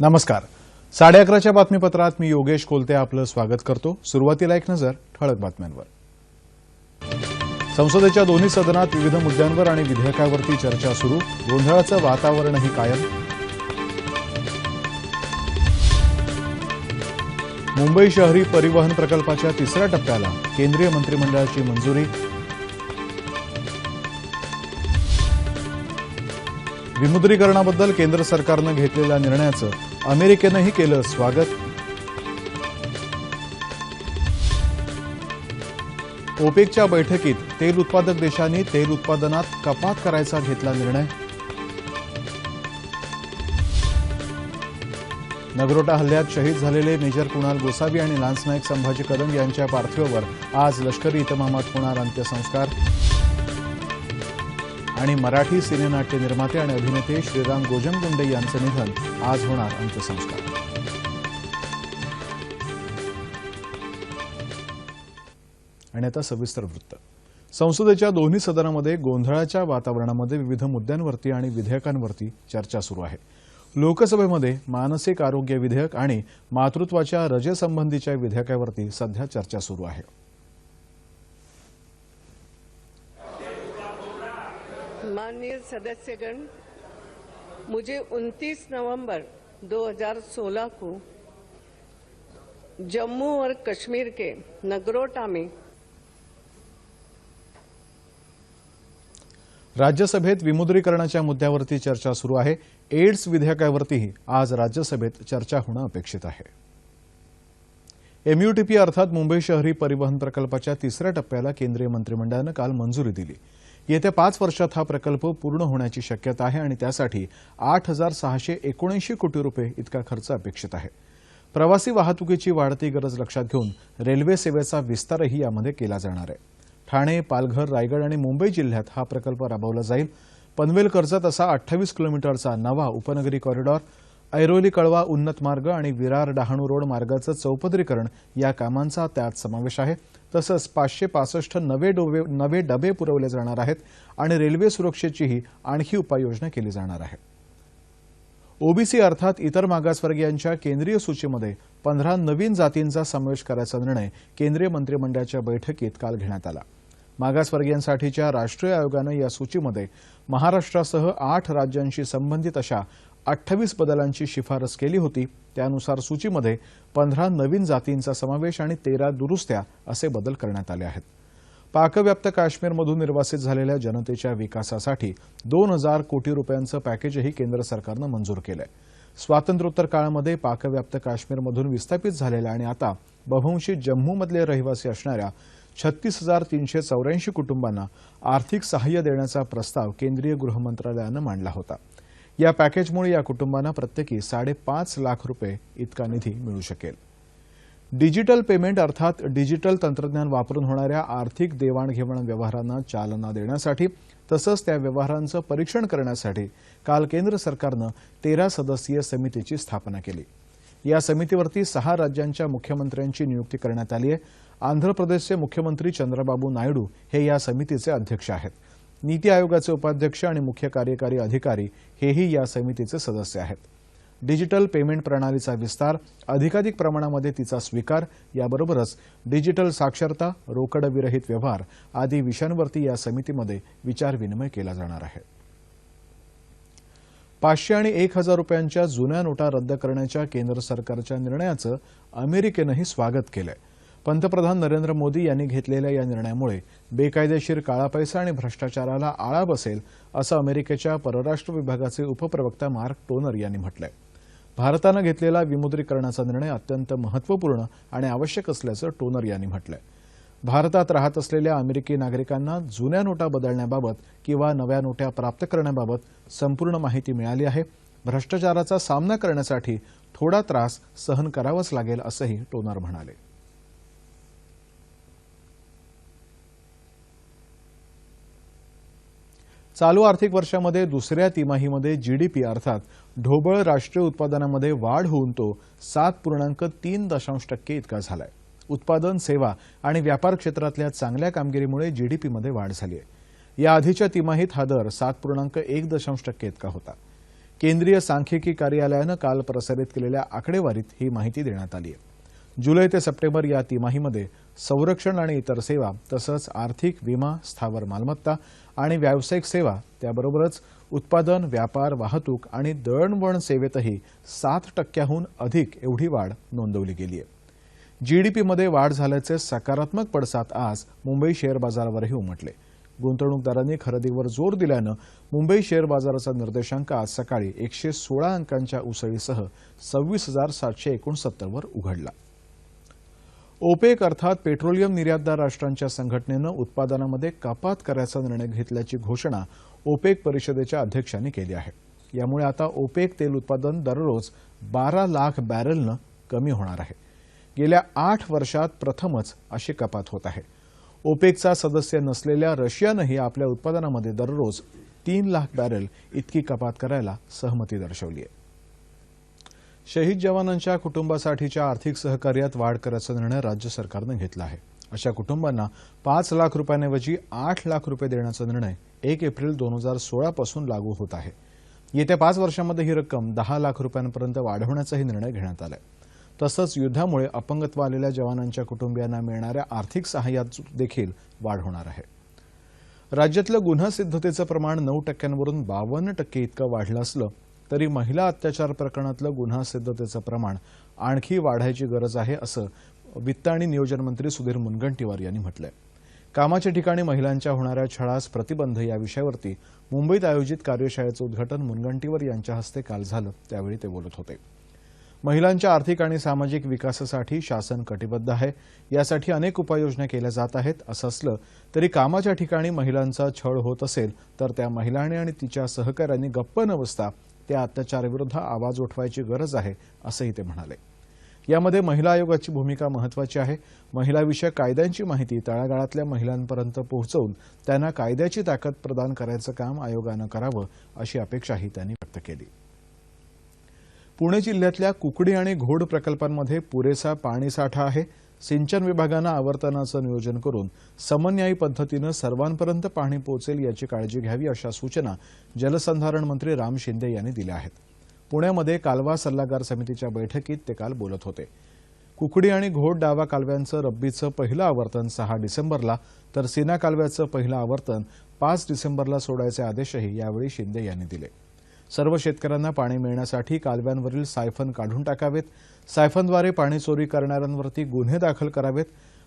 नमस्कार. साडे अकराच्या बातमीपत्रात मी योगेश कोलते आपलं स्वागत करतो. सुरुवातीला एक नजर ठळक बातम्यांवर. संसदेच्या दोन्ही सदनात विविध मुद्द्यांवर आणि विधेयकावरती चर्चा सुरू. गोंधळाचं वातावरणही कायम. मुंबई शहरी परिवहन प्रकल्पाच्या तिसऱ्या टप्प्याला केंद्रीय मंत्रिमंडळाची मंजुरी. विमुद्रीकरणाबद्दल केंद्र सरकारनं घेतलेल्या निर्णयाचं अमेरिकेनंही केलं स्वागत. ओपेकच्या बैठकीत तेल उत्पादक देशांनी तेल उत्पादनात कपात करायचा घेतला निर्णय. नगरोटा हल्ल्यात शहीद झालेले मेजर कुणाल गोसावी आणि लान्स नाईक संभाजी कदम यांच्या पार्थिवावर आज लष्करी इतमामात होणार अंत्यसंस्कार. आणि मराठी सिनेनाट्य निर्माते आणि अभिनेते श्रीराम गोजमगुंडे यांचं निधन आज होणार अंत्यसंस्कार. आणि आता सविस्तर वृत्त. संसदेच्या दोन्ही सदनामध्ये गोंधळाच्या वातावरणामध्ये विविध मुद्द्यांवरती आणि विधेयकांवरती चर्चा सुरू आहे. लोकसभेमध्ये मानसिक आरोग्य विधेयक आणि मातृत्वाच्या रजेसंबंधीच्या विधेयकावरती सध्या चर्चा सुरू आहे. माननीय सदस्यगण मुझे 29 नवंबर 2016 को जम्मू और कश्मीर के नगरोटा में राज्यसभेत विमुद्रीकरणाच्या मुद्द्यावरती चर्चा सुरू आहे. एड्स विधेयकावरतीही आज राज्यसभेत चर्चा होणं अपेक्षित आहे. एमयूटीपी अर्थात मुंबई शहरी परिवहन प्रकल्पाच्या तिसऱ्या टप्प्याला केंद्रीय मंत्रिमंडळानं काल मंजुरी दिली. येत्या पाच वर्षात हा प्रकल्प पूर्ण होण्याची शक्यता आहे आणि त्यासाठी आठ हजार सहाशे एकोणऐंशी कोटी रुपये इतका खर्च अपेक्षित आहे. प्रवासी वाहतुकीची वाढती गरज लक्षात घेऊन रेल्वे सेवेचा विस्तारही यामध्ये केला जाणार आहे. ठाणे पालघर रायगड आणि मुंबई जिल्ह्यात हा प्रकल्प राबवला जाईल. पनवेल कर्जत असा अठ्ठावीस किलोमीटरचा नवा उपनगरी कॉरिडॉर ऐरोली कळवा उन्नत मार्ग आणि विरार डहाणू रोड मार्गाचं चौपदरीकरण या कामांचा त्यात समावेश आहे. तसंच पाचशे पासष्ट नवे डोवे नवे डबे पुरवले जाणार आहेत आणि रेल्वे सुरक्षेचीही आणखी उपाययोजना केली जाणार आहे. ओबीसी अर्थात इतर मागासवर्गीयांच्या केंद्रीय सूचीमध्ये पंधरा नवीन जातींचा समावेश करायचा निर्णय केंद्रीय मंत्रिमंडळाच्या बैठकीत काल घेण्यात आला. मागासवर्गीयांसाठीच्या राष्ट्रीय आयोगानं या सूचीमध्ये महाराष्ट्रासह आठ राज्यांशी संबंधित अशा अठ्ठावीस बदलांची शिफारस केली होती. त्यानुसार सूचीमध्ये पंधरा नवीन जातींचा समावेश आणि तेरा दुरुस्त्या असे बदल करण्यात आले आहेत. पाकव्याप्त काश्मीरमधून निर्वासित झालेल्या जनतेच्या विकासासाठी दोन हजार कोटी रुपयांचं पॅकेजही केंद्र सरकारनं मंजूर केलंय. स्वातंत्र्योत्तर काळामध्ये पाकव्याप्त काश्मीरमधून विस्थापित झालेल्या आणि आता बहुंशी जम्मूमधले रहिवासी असणाऱ्या छत्तीस हजार तीनशे चौऱ्याऐंशी कुटुंबांना आर्थिक सहाय्य देण्याचा प्रस्ताव केंद्रीय गृह मंत्रालयानं मांडला होता. या पॅकेजमुळे या कुटुंबांना प्रत्येकी साडेपाच लाख रुपये इतका निधी मिळू शकेल. डिजिटल पेमेंट अर्थात डिजिटल तंत्रज्ञान वापरून होणाऱ्या आर्थिक देवाणघेवाण व्यवहारांना चालना देण्यासाठी तसंच त्या व्यवहारांचं परीक्षण करण्यासाठी काल केंद्र सरकारनं तेरा सदस्यीय समितीची स्थापना केली. या समितीवरती सहा राज्यांच्या मुख्यमंत्र्यांची नियुक्ती करण्यात आली आहे. आंध्र प्रदेशचे मुख्यमंत्री चंद्रबाबू नायडू हे या समितीचे अध्यक्ष आहेत. नीती आयोगाचे उपाध्यक्ष आणि मुख्य कार्यकारी अधिकारी हेही या समितीचे सदस्य आहेत. डिजिटल पेमेंट प्रणालीचा विस्तार अधिकाधिक प्रमाणामध्ये तिचा स्वीकार याबरोबरच डिजिटल साक्षरता रोकडविरहित व्यवहार आदी विषयांवरती या समितीमध्ये विचारविनिमय केला जाणार आहे. पाचशे आणि एक हजार रुपयांच्या जुन्या नोटा रद्द करण्याच्या केंद्र सरकारच्या निर्णयाचं अमेरिकेनंही स्वागत केलं आहे पंतप्रधान नरेंद्र मोदी यांनी घेतलेल्या या निर्णयामुळे बेकायदेशीर काळा पैसा आणि भ्रष्टाचाराला आळा बसेल असं अमेरिकेच्या परराष्ट्र विभागाचे उपप्रवक्ता मार्क टोनर यांनी म्हटलंय. भारतानं घेतलेला विमुद्रीकरणाचा निर्णय अत्यंत महत्त्वपूर्ण आणि आवश्यक असल्याचं टोनर यांनी म्हटलंय. भारतात राहत असलेल्या अमेरिकी नागरिकांना जुन्या नोटा बदलण्याबाबत किंवा नव्या नोटा प्राप्त करण्याबाबत संपूर्ण माहिती मिळाली आहे. भ्रष्टाचाराचा सामना करण्यासाठी थोडा त्रास सहन करावाच लागेल असंही टोनर म्हणाले. चालू आर्थिक वर्षामध्ये दुसऱ्या तिमाहीमध्ये जीडीपी अर्थात ढोबळ राष्ट्रीय उत्पादनामध्ये वाढ होऊन तो सात पूर्णांक तीन दशांश टक्के इतका झालाय. उत्पादन सेवा आणि व्यापार क्षेत्रातल्या चांगल्या कामगिरीमुळे जीडीपीमध्ये वाढ झाली आहे या आधीच्या तिमाहीत हा दर सात पूर्णांक एक दशांश टक्के इतका होता. केंद्रीय सांख्यिकी कार्यालयानं काल प्रसारित केलेल्या आकडेवारीत ही माहिती देण्यात आली आहे जुलै ते सप्टेंबर या तिमाहीमध्ये संरक्षण आणि इतर सेवा तसंच आर्थिक विमा स्थावर मालमत्ता आणि व्यावसायिक सेवा त्याबरोबरच उत्पादन व्यापार वाहतूक आणि दळणवळण सेवेतही सात टक्क्याहून अधिक एवढी वाढ नोंदवली गेली आहे. जीडीपीमध्ये वाढ झाल्याचे सकारात्मक पडसाद आज मुंबई शेअर बाजारावरही उमटले. गुंतवणूकदारांनी खरेदीवर जोर दिल्यानं मुंबई शेअर बाजाराचा निर्देशांक आज सकाळी एकशे सोळा अंकांच्या उसळीसह सव्वीस हजार सातशे एकोणसत्तरवर उघडला. ओपेक अर्थात पेट्रोलियम निर्यातदार राष्ट्रांच्या संघटनेनं उत्पादनामध्ये कपात करायचा निर्णय घेतल्याची घोषणा ओपेक परिषदेच्या अध्यक्षांनी केली आहे. यामुळे आता ओपेक तेल उत्पादन दररोज बारा लाख बॅरलनं कमी होणार आहे. गेल्या आठ वर्षात प्रथमच अशी कपात होत आहे. ओपेकचा सदस्य नसलेल्या रशियानंही आपल्या उत्पादनामध्ये दररोज तीन लाख बॅरल इतकी कपात करायला सहमती दर्शवली आहे शहीद जवानांच्या कुटुंबासाठीच्या आर्थिक सहकार्यात वाढ करायचा निर्णय राज्य सरकारनं घेतला आहे. अशा कुटुंबांना पाच लाख रुपयांऐवजी आठ लाख रुपये देण्याचा निर्णय एक एप्रिल दोन हजार सोळापासून लागू होत आहे. येत्या पाच वर्षांमध्ये ही रक्कम दहा लाख रुपयांपर्यंत वाढवण्याचाही निर्णय घेण्यात आलाय. तसंच युद्धामुळे अपंगत्व आलेल्या जवानांच्या कुटुंबियांना मिळणाऱ्या आर्थिक सहाय्यात देखील वाढ होणार आहे. राज्यातलं गुन्हा सिद्धतेचं प्रमाण नऊ टक्क्यांवरून बावन्न टक्के इतकं वाढलं असलं तरी महिला अत्याचार प्रकरणातलं गुन्हा सिद्धतेचं प्रमाण आणखी वाढायची गरज आहे असं वित्त आणि नियोजन मंत्री सुधीर मुनगंटीवार यांनी म्हटलंय. कामाच्या ठिकाणी महिलांच्या होणाऱ्या छळास प्रतिबंध या विषयावरती मुंबईत आयोजित कार्यशाळेचं उद्घाटन मुनगंटीवार यांच्या हस्ते काल झालं त्यावेळी ते बोलत होते. महिलांच्या आर्थिक आणि सामाजिक विकासासाठी शासन कटिबद्ध आहे यासाठी अनेक उपाययोजना केल्या जात आहेत असं असलं तरी कामाच्या ठिकाणी महिलांचा छळ होत असेल तर त्या महिलांनी आणि तिच्या सहकाऱ्यांनी गप्प न बसता त्या अत्याचाराविरुद्ध आवाज उठवायची गरज आहे असंही ते म्हणाले. यामध्ये महिला आयोगाची भूमिका महत्वाची आहे. महिलाविषयक कायद्यांची माहिती तळागाळातल्या महिलांपर्यंत पोहोचवून त्यांना कायद्याची ताकद प्रदान करायचं काम आयोगानं करावं अशी अपेक्षाही त्यांनी व्यक्त केली. पुणे जिल्ह्यातल्या कुकडी आणि घोड प्रकल्पांमध्ये पुरेसा पाणीसाठा आहे. सिंचन विभागानं आवर्तनाचं नियोजन करून समन्यायी पद्धतीनं सर्वांपर्यंत पाणी पोहोचेल याची काळजी घ्यावी अशा सूचना जलसंधारण मंत्री राम शिंदे यांनी दिल्या आहेत. पुण्यामध्ये कालवा सल्लागार समितीच्या बैठकीत ते काल बोलत होते. कुकडी आणि घोट डावा कालव्यांचं रब्बीचं पहिलं आवर्तन सहा डिसेंबरला तर सेना कालव्याचं पहिलं आवर्तन पाच डिसेंबरला सोडायचे आदेशही यावेळी शिंदे यांनी दिले. सर्व शेतकऱ्यांना पाणी मिळण्यासाठी कालव्यांवरील सायफन काढून टाकावेत सायफनद्वारे पाणी चोरी करणाऱ्यांवरती गुन्हे दाखल करावेत.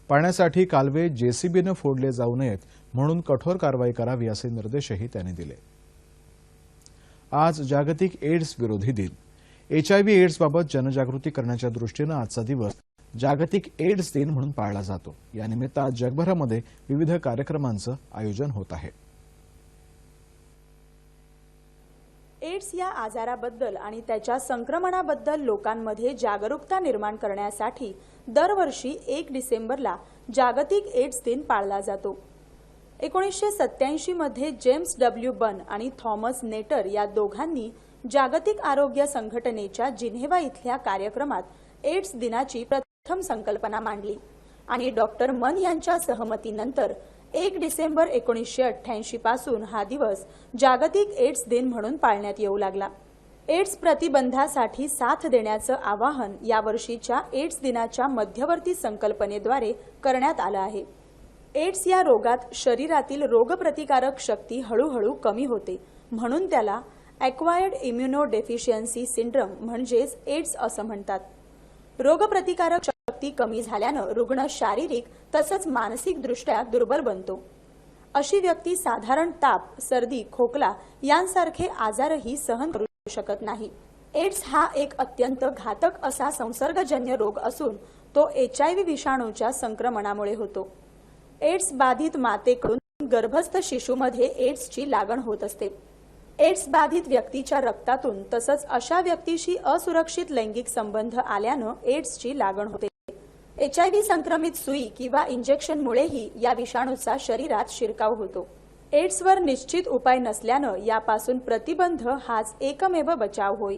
पाण्यासाठी कालवे जेसीबीनं फोडले जाऊ नयेत म्हणून कठोर कारवाई करावी असे निर्देशही त्यांनी दिले. आज जागतिक एड्स विरोधी दिन. एचआयव्ही एड्सबाबत जनजागृती करण्याच्या दृष्टीनं आजचा दिवस जागतिक एड्स दिन म्हणून पाळला जातो. यानिमित्त आज जगभरामध्ये विविध कार्यक्रमांचं आयोजन होत आहे. एड्स या आजाराबद्दल आणि त्याच्या संक्रमणाबद्दल लोकांमध्ये जागरूकता निर्माण करण्यासाठी दरवर्षी एक डिसेंबरला जागतिक एड्स दिन पाळला जातो. एकोणीसशे सत्याऐंशी मध्ये जेम्स डब्ल्यू बन आणि थॉमस नेटर या दोघांनी जागतिक आरोग्य संघटनेच्या जिन्हेवा इथल्या कार्यक्रमात एड्स दिनाची प्रथम संकल्पना मांडली आणि डॉक्टर मन यांच्या सहमतीनंतर एक डिसेंबर एकोणीसशे अठ्ठ्याऐंशी पासून हा दिवस जागतिक एड्स दिन म्हणून पाळण्यात येऊ लागला. एड्स प्रतिबंधासाठी साथ देण्याचं आवाहन यावर्षीच्या एड्स दिनाच्या मध्यवर्ती संकल्पनेद्वारे करण्यात आलं आहे. एड्स या रोगात शरीरातील रोगप्रतिकारक शक्ती हळूहळू कमी होते. म्हणून त्याला ॲक्वायर्ड इम्युनो डेफिशियन्सी सिंड्रम म्हणजेच एड्स असं म्हणतात. रोगप्रतिकारक शक्ती कमी झाल्यानं रुग्ण शारीरिक तसंच मानसिक दृष्ट्या दुर्बल बनतो. अशी व्यक्ती साधारण ताप सर्दी खोकला यांसारखे आजारही सहन करू शकत नाही. एड्स हा एक अत्यंत घातक असा संसर्गजन्य रोग असून तो एच आय व्ही विषाणूच्या संक्रमणामुळे होतो. एड्स बाधित मातेकडून गर्भस्थ शिशूमध्ये एड्सची लागण होत असते. एड्स बाधित व्यक्तीच्या रक्तातून तसंच अशा व्यक्तीशी असुरक्षित लैंगिक संबंध आल्यानं एड्सची लागण होते. एच आय व्ही संक्रमित सुई किंवा इंजेक्शनमुळेही या विषाणूचा शरीरात शिरकाव होतो. एड्सवर निश्चित उपाय नसल्यानं यापासून प्रतिबंध हाच एकमेव बचाव होय.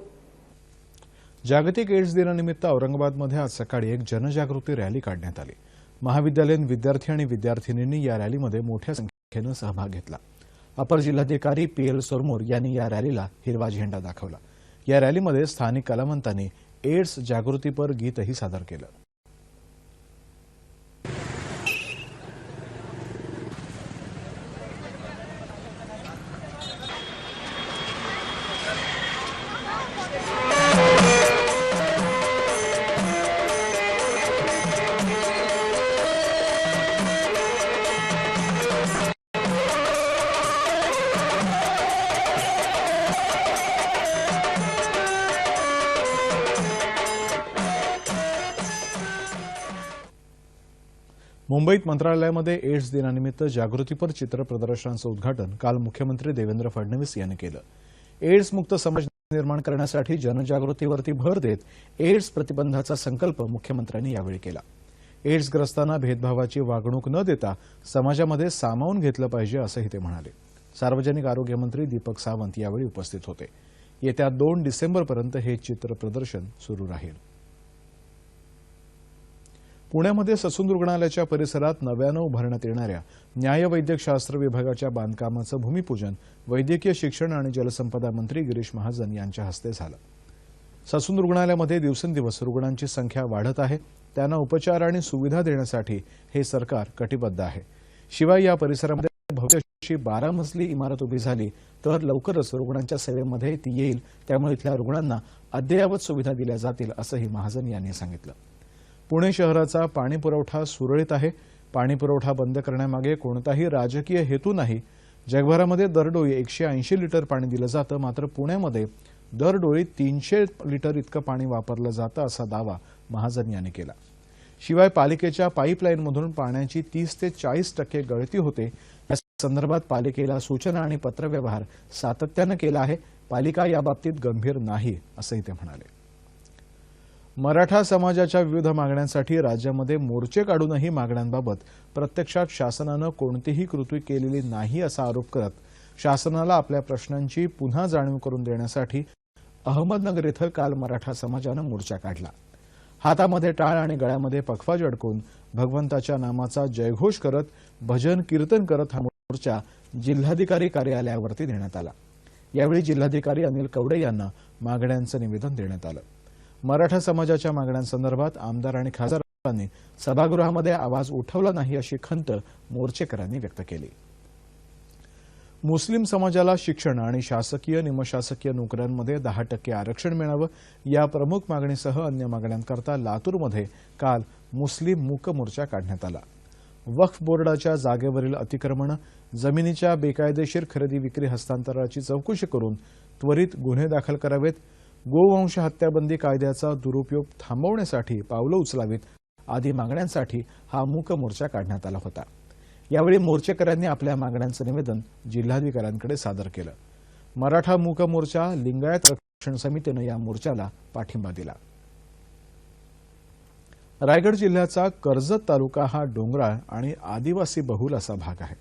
जागतिक एड्स दिनानिमित्त औरंगाबादमध्ये आज सकाळी एक जनजागृती रॅली काढण्यात आली. महाविद्यालयीन विद्यार्थी आणि विद्यार्थिनींनी या रॅलीमध्ये मोठ्या संख्येनं सहभाग घेतला. अपर जिल्हाधिकारी पी एल सोरमोर यांनी या रॅलीला हिरवा झेंडा दाखवला. या रॅलीमध्ये स्थानिक कलावंतांनी एड्स जागृतीपर गीतही सादर केलं. मुंबईत मंत्रालयामध्ये एड्स दिनानिमित्त जागृतीपर चित्र प्रदर्शनाचं उद्घाटन काल मुख्यमंत्री देवेंद्र फडणवीस यांनी केलं. एड्स मुक्त समाज निर्माण करण्यासाठी जनजागृतीवरती भर देत एड्स प्रतिबंधाचा संकल्प मुख्यमंत्र्यांनी यावेळी केला. एड्सग्रस्तांना भेदभावाची वागणूक न देता समाजामध्ये सामावून घेतलं पाहिजे असंही ते म्हणाले. सार्वजनिक आरोग्य मंत्री दीपक सावंत यावेळी उपस्थित होते. येत्या दोन डिसेंबरपर्यंत हे चित्र प्रदर्शन सुरू राहील. पुण्यामध्ये ससून रुग्णालयाच्या परिसरात नव्यानं उभारण्यात येणाऱ्या न्यायवैद्यकशास्त्र विभागाच्या बांधकामाचं भूमिपूजन वैद्यकीय शिक्षण आणि जलसंपदा मंत्री गिरीश महाजन यांच्या हस्ते झालं. ससून रुग्णालयामध्ये दिवसेंदिवस रुग्णांची संख्या वाढत आहे. त्यांना उपचार आणि सुविधा देण्यासाठी हे सरकार कटिबद्ध आहे. शिवाय या परिसरामध्ये भविष्याची बारा मजली इमारत उभी झाली तर लवकरच रुग्णांच्या सेवेमध्ये ती येईल. त्यामुळे इथल्या रुग्णांना अद्ययावत सुविधा दिल्या जातील असंही महाजन यांनी सांगितलं. पुणे शहराचा पाणी पुरवठा सुरळीत आहे. पाणी पुरवठा बंद करण्यामागे कोणताही राजकीय हेतू नाही. जगभरामध्ये दरडोई एकशे ऐंशी लिटर पाणी दिलं जातं मात्र पुण्यामध्ये दरडोई तीनशे लिटर इतकं पाणी वापरलं जातं असा दावा महाजन यांनी केला. शिवाय पालिकेच्या पाईपलाईनमधून पाण्याची तीस ते चाळीस टक्के गळती होते. या संदर्भात पालिकेला सूचना आणि पत्रव्यवहार सातत्यानं केला आहे. पालिका याबाबतीत गंभीर नाही असंही ते म्हणाले. मराठा समाजाच्या विविध मागण्यांसाठी राज्यामध्ये मोर्चे काढूनही मागण्यांबाबत प्रत्यक्षात शासनानं कोणतीही कृती केलेली नाही असा आरोप करत शासनाला आपल्या प्रश्नांची पुन्हा जाणीव करून देण्यासाठी अहमदनगर इथं काल मराठा समाजानं मोर्चा काढला. हातामध्ये टाळ आणि गळ्यामध्ये पखवाज अडकून भगवंताच्या नामाचा जयघोष करत भजन कीर्तन करत हा मोर्चा जिल्हाधिकारी कार्यालयावरती देण्यात आला. यावेळी जिल्हाधिकारी अनिल कवडे यांना मागण्यांचं निवेदन देण्यात आलं. मराठा समाजाच्या मागण्यांसंदर्भात आमदार आणि खासदारांनी सभागृहामध्ये आवाज उठवला नाही अशी खंत मोर्चेकरांनी व्यक्त केली. मुस्लिम समाजाला शिक्षण आणि शासकीय निमशासकीय नोकऱ्यांमध्ये दहा टक्के आरक्षण मिळावं या प्रमुख मागणीसह अन्य मागण्यांकरता लातूरमध्ये काल मुस्लिम मूक मोर्चा काढण्यात आला. वक्फ बोर्डाच्या जागेवरील अतिक्रमणं जमिनीच्या बेकायदेशीर खरेदी विक्री हस्तांतराची चौकशी करून त्वरित गुन्हे दाखल करावेत गोवंश हत्याबंदी कायद्याचा दुरुपयोग थांबवण्यासाठी पावलं उचलावीत आदी मागण्यांसाठी हा मूक मोर्चा काढण्यात आला होता. यावेळी मोर्चेकऱ्यांनी आपल्या मागण्यांचं निवेदन जिल्हाधिकाऱ्यांकडे सादर केलं. मराठा मूक मोर्चा लिंगायत रक्षण समितीनं या मोर्चाला पाठिंबा दिला. रायगड जिल्ह्याचा कर्जत तालुका हा डोंगराळ आणि आदिवासी बहुल असा भाग आहे.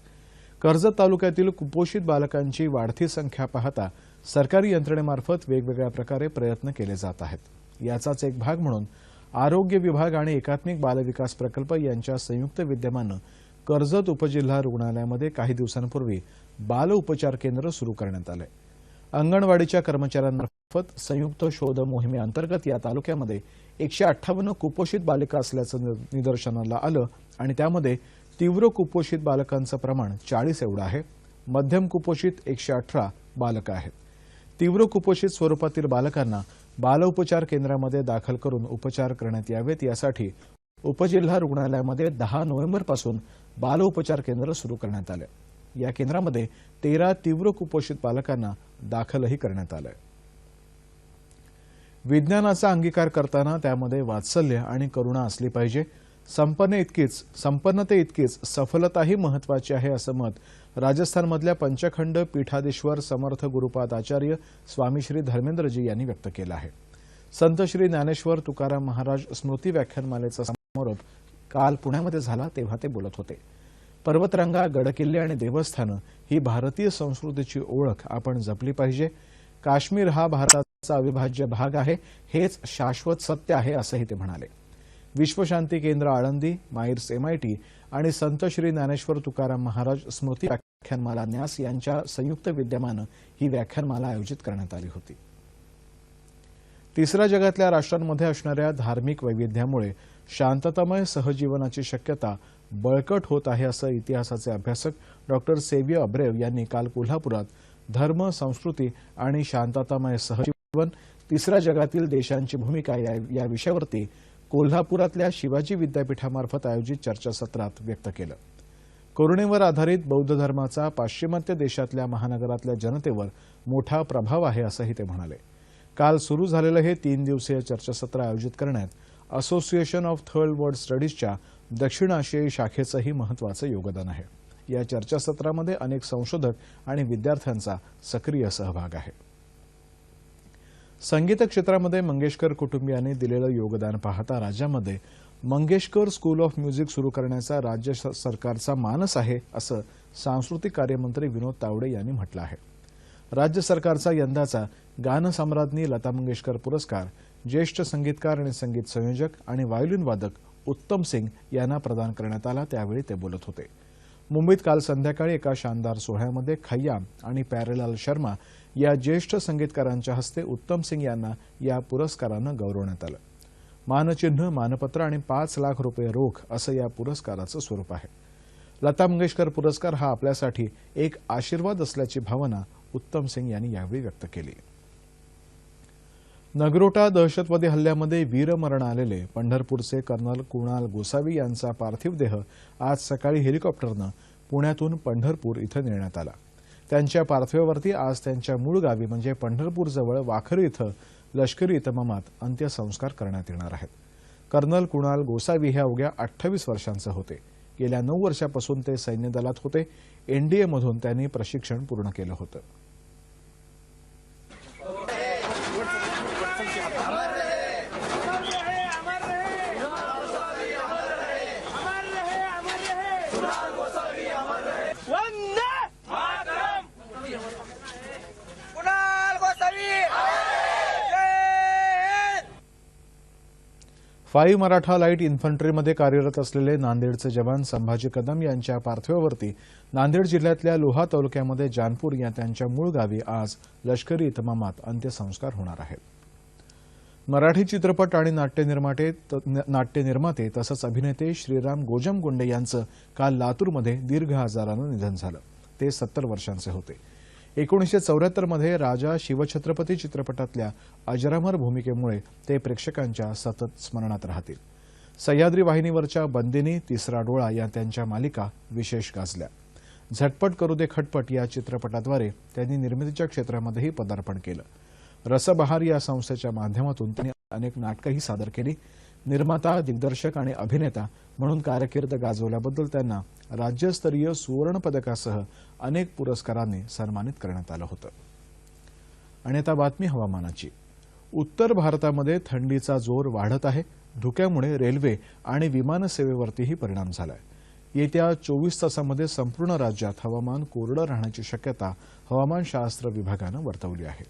कर्जत तालुक्यातील कुपोषित बालकांची वाढती संख्या पाहता सरकारी यंत्रणेमार्फत वेगवेगळ्या प्रकारे प्रयत्न केले जात आहेत. याचाच एक भाग म्हणून आरोग्य विभाग आणि एकात्मिक बालविकास प्रकल्प यांच्या संयुक्त विद्यमानं कर्जत उपजिल्हा रुग्णालयामध्ये काही दिवसांपूर्वी बाल उपचार केंद्र सुरू करण्यात आले. अंगणवाडीच्या कर्मचाऱ्यांमार्फत संयुक्त शोध मोहिमेअंतर्गत या तालुक्यामध्ये एकशे अठ्ठावन्न कुपोषित बालिका असल्याचं निदर्शनाला आलं आणि त्यामध्ये तीव्र कुपोषित बालकांचं प्रमाण चाळीस एवढं आहे. मध्यम कुपोषित एकशे अठरा बालकं आहेत. तीव्र कुपोषित स्वरूपातील बालकांना बालउपचार केंद्रामध्ये दाखल करून उपचार करण्यात यावेत. यासाठी उपजिल्हा रुग्णालयामध्ये दहा नोव्हेंबरपासून बालउपचार केंद्र सुरू करण्यात आलं. या केंद्रामध्ये तेरा तीव्र कुपोषित बालकांना दाखलही करण्यात आलंय. विज्ञानाचा अंगीकार करताना त्यामध्ये वात्सल्य आणि करुणा असली पाहिजे. संपन्न इतकीच संपन्नते इतकीच सफलताही महत्वाची आहे असं मत राजस्थानमधल्या पंचखंड पीठाधीश्वर समर्थ गुरुपाद आचार्य स्वामी श्री धर्मेंद्रजी यांनी व्यक्त केला आहे. संत श्री ज्ञानेश्वर तुकाराम महाराज स्मृती व्याख्यानमालेचा समारोप काल पुण्यामध्ये झाला तेव्हा ते बोलत होते. पर्वतरांगा गडकिल्ले आणि देवस्थानं ही भारतीय संस्कृतीची ओळख आपण जपली पाहिजे. काश्मीर हा भारताचा अविभाज्य भाग आहे हेच शाश्वत सत्य आहे असंही ते म्हणाले. विश्वशांती केंद्र आळंदी माईर्स एमआयटी आणि संत श्री ज्ञानेश्वर तुकाराम महाराज स्मृती व्याख्यानमाला न्यास यांच्या संयुक्त विद्यमानं ही व्याख्यानमाला आयोजित करण्यात आली होती. तिसऱ्या जगातल्या राष्ट्रांमध्ये असणाऱ्या धार्मिक वैविध्यामुळे शांततामय सहजीवनाची शक्यता बळकट होत आहे असं इतिहासाचे अभ्यासक डॉक्टर सेव्य अब्रेव यांनी काल कोल्हापुरात धर्म संस्कृती आणि शांततामय सहजीवन तिसऱ्या जगातील देशांची भूमिका या या विषयावरती कोल्हापुरातल्या शिवाजी विद्यापीठामार्फत आयोजित चर्चासत्रात व्यक्त केलं. करुणेवर आधारित बौद्ध धर्माचा पाश्चिमात्य देशातल्या महानगरातल्या जनतेवर मोठा प्रभाव आहे असंही ते म्हणाले. काल सुरू झालेलं हे तीन दिवसीय चर्चासत्र आयोजित करण्यात असोसिएशन ऑफ थर्ड वर्ल्ड स्टडीजच्या दक्षिण आशियाई शाखेचंही महत्वाचं योगदान आहे. या चर्चासत्रामध्ये अनेक संशोधक आणि विद्यार्थ्यांचा सक्रिय सहभाग आहे. संगीत क्षेत्रामध्ये मंगेशकर कुटुंबियांनी दिलेलं योगदान पाहता राज्यामध्ये मंगेशकर स्कूल ऑफ म्युझिक सुरू करण्याचा राज्य सरकारचा मानस आहे असं सांस्कृतिक कार्यमंत्री विनोद तावडे यांनी म्हटलं आहे. राज्य सरकारचा यंदाचा गानसम्राज्ञी लता मंगेशकर पुरस्कार ज्येष्ठ संगीतकार आणि संगीत संयोजक आणि व्हायोलिन वादक उत्तम सिंग यांना प्रदान करण्यात आला त्यावेळी ते बोलत होते. मुंबईत काल संध्याकाळी एका शानदार सोहळ्यामध्ये खय्याम आणि प्यारेलाल शर्मा या ज्येष्ठ संगीतकारांच्या हस्ते उत्तम सिंग यांना या पुरस्कारानं गौरवण्यात आलं. मानचिन्ह मानपत्र आणि पाच लाख रुपये रोख असं या पुरस्काराचं स्वरूप आहे. लता मंगेशकर पुरस्कार हा आपल्यासाठी एक आशीर्वाद असल्याची भावना उत्तम सिंग यांनी यावेळी व्यक्त केली. नगरोटा दहशतवादी हल्ल्यामध्ये वीरमरण आलेले पंढरपूरचे कर्नल कुणाल गोसावी यांचा पार्थिव देह आज सकाळी हेलिकॉप्टरनं पुण्यातून पंढरपूर इथं नेण्यात आला. त्यांच्या पार्थिवावरती आज त्यांच्या मूळ गावी म्हणजे पंढरपूरजवळ वाखरी इथं लष्करी इतमामात अंत्यसंस्कार करण्यात येणार आहेत. कर्नल कुणाल गोसावी हे अवघ्या अठ्ठावीस वर्षांचे होते. गेल्या नऊ वर्षापासून ते सैन्यदलात होते. एनडीएमधून त्यांनी प्रशिक्षण पूर्ण केलं होतं. फाईव्ह मराठा लाइट इन्फंट्रीमध्ये कार्यरत असलेले नांदेडचे जवान संभाजी कदम यांच्या पार्थिवावरती नांदेड जिल्ह्यातल्या लोहा तालुक्यामध्ये जानपूर या त्यांच्या मूळ गावी आज लष्करी इतमामात अंत्यसंस्कार होणार आहेत. मराठी चित्रपट आणि नाट्यनिर्माते नाट्यनिर्माते तसंच अभिनेते श्रीराम गोजमगुंडे यांचं काल लातूरमध्ये दीर्घ आजारानं निधन झालं. ते सत्तर वर्षांचे होते. एकोणीसशे चौऱ्याहत्तरमध्ये राजा शिवछत्रपती चित्रपटातल्या अजरामर भूमिकेमुळे ते प्रेक्षकांच्या सतत स्मरणात राहतील. सह्याद्री वाहिनीवरच्या बंदिनी तिसरा डोळा या त्यांच्या मालिका विशेष गाजल्या. झटपट करू दे खटपट या चित्रपटाद्वारे त्यांनी निर्मितीच्या क्षेत्रामध्येही पदार्पण केलं. रसबहार या संस्थेच्या माध्यमातून त्यांनी अनेक नाटकंही सादर केली. निर्माता दिग्दर्शक आणि अभिनेता म्हणून कारकीर्द गाजवल्याबद्दल त्यांना राज्यस्तरीय सुवर्ण पदकासह अनेक पुरस्कारांनी सन्मानित करण्यात आलं होतं. आणि आता बातमी हवामानाची. उत्तर भारतामध्ये थंडीचा जोर वाढत आहे. धुक्यामुळे रेल्वे आणि विमानसेवेवरतीही परिणाम झालाय. येत्या चोवीस तासामध्ये संपूर्ण राज्यात हवामान कोरडं राहण्याची शक्यता हवामानशास्त्र विभागानं वर्तवली आहे.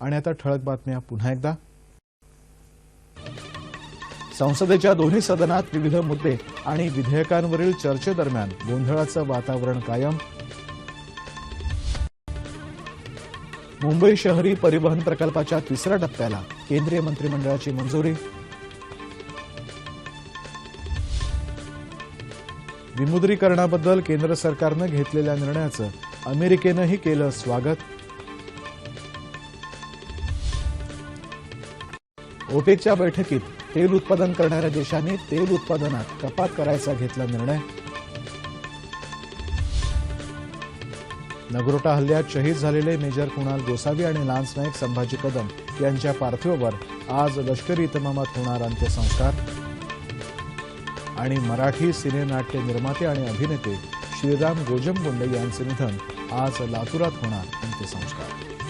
आणि आता ठळक बातम्या पुन्हा एकदा. संसदेच्या दोन्ही सदनात विविध मुद्दे आणि विधेयकांवरील चर्चेदरम्यान गोंधळाचं वातावरण कायम. मुंबई शहरी परिवहन प्रकल्पाच्या तिसऱ्या टप्प्याला केंद्रीय मंत्रिमंडळाची मंजुरी. विमुद्रीकरणाबद्दल केंद्र सरकारनं घेतलेल्या निर्णयाचं अमेरिकेनंही केलं स्वागत. ओपेकच्या बैठकीत तेल उत्पादन करणाऱ्या देशांनी तेल उत्पादनात कपात करायचा घेतला निर्णय. नगरोटा हल्ल्यात शहीद झालेले मेजर कुणाल गोसावी आणि लान्स नाईक संभाजी कदम यांच्या पार्थिवावर आज लष्करी इतमामात होणार अंत्यसंस्कार. आणि मराठी सिनेनाट्य निर्माते आणि अभिनेते श्रीराम गोजमगुंडे यांचे निधन आज लातूरात होणार अंत्यसंस्कार.